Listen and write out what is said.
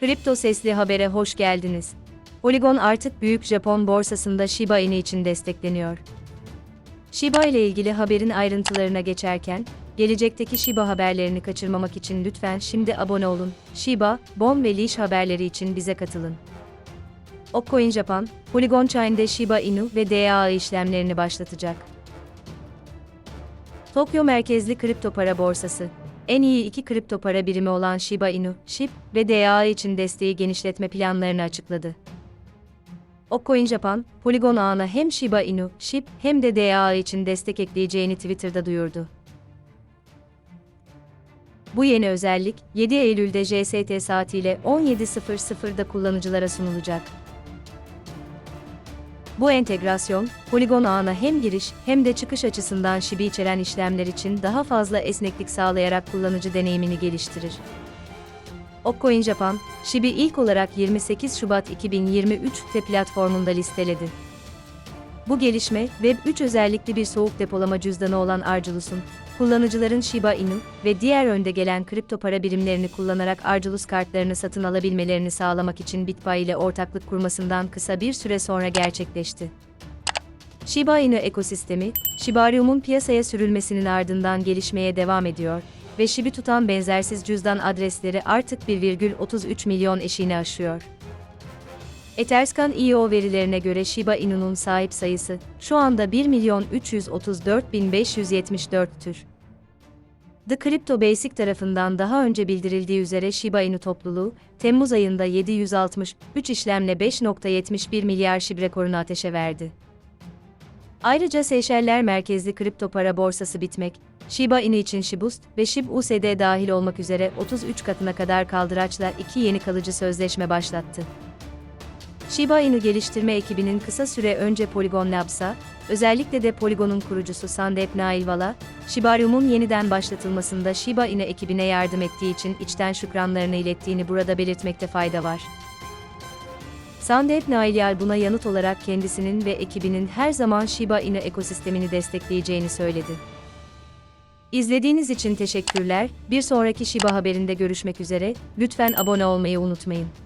Kripto Sesli Haber'e hoş geldiniz. Polygon artık büyük Japon borsasında Shiba Inu için destekleniyor. Shiba ile ilgili haberin ayrıntılarına geçerken, gelecekteki Shiba haberlerini kaçırmamak için lütfen şimdi abone olun. Shiba, Bon ve Leash haberleri için bize katılın. Okcoin Japan, Polygon Chain'de Shiba Inu ve DAA işlemlerini başlatacak. Tokyo merkezli kripto para borsası, en iyi iki kripto para birimi olan Shiba Inu, SHIB ve DAA için desteği genişletme planlarını açıkladı. Okcoin Japan, Polygon ağına hem Shiba Inu, SHIB hem de DAA için destek ekleyeceğini Twitter'da duyurdu. Bu yeni özellik, 7 Eylül'de JST saatiyle 17.00'da kullanıcılara sunulacak. Bu entegrasyon, Polygon ağına hem giriş hem de çıkış açısından şibi içeren işlemler için daha fazla esneklik sağlayarak kullanıcı deneyimini geliştirir. Okcoin Japan, Shibi ilk olarak 28 Şubat 2023'te platformunda listeledi. Bu gelişme, Web3 özellikli bir soğuk depolama cüzdanı olan Arculus'un, kullanıcıların Shiba Inu ve diğer önde gelen kripto para birimlerini kullanarak Arculus kartlarını satın alabilmelerini sağlamak için BitPay ile ortaklık kurmasından kısa bir süre sonra gerçekleşti. Shiba Inu ekosistemi, Shibarium'un piyasaya sürülmesinin ardından gelişmeye devam ediyor ve Shibi tutan benzersiz cüzdan adresleri artık 1,33 milyon eşiğini aşıyor. Etherscan EO verilerine göre Shiba Inu'nun sahip sayısı şu anda 1 milyon 334 bin 574 tür. The Crypto Basic tarafından daha önce bildirildiği üzere Shiba Inu topluluğu, Temmuz ayında 763 işlemle 5.71 milyar şib rekorunu ateşe verdi. Ayrıca Seyşeller merkezli kripto para borsası Bitmek, Shiba Inu için Shiboost ve Shib USD dahil olmak üzere 33 katına kadar kaldıraçla iki yeni kalıcı sözleşme başlattı. Shiba Inu geliştirme ekibinin kısa süre önce Polygon Labs'a, özellikle de Polygon'un kurucusu Sandep Nailvala, Shibarium'un yeniden başlatılmasında Shiba Inu ekibine yardım ettiği için içten şükranlarını ilettiğini burada belirtmekte fayda var. Sandep Nailal buna yanıt olarak kendisinin ve ekibinin her zaman Shiba Inu ekosistemini destekleyeceğini söyledi. İzlediğiniz için teşekkürler. Bir sonraki Shiba haberinde görüşmek üzere. Lütfen abone olmayı unutmayın.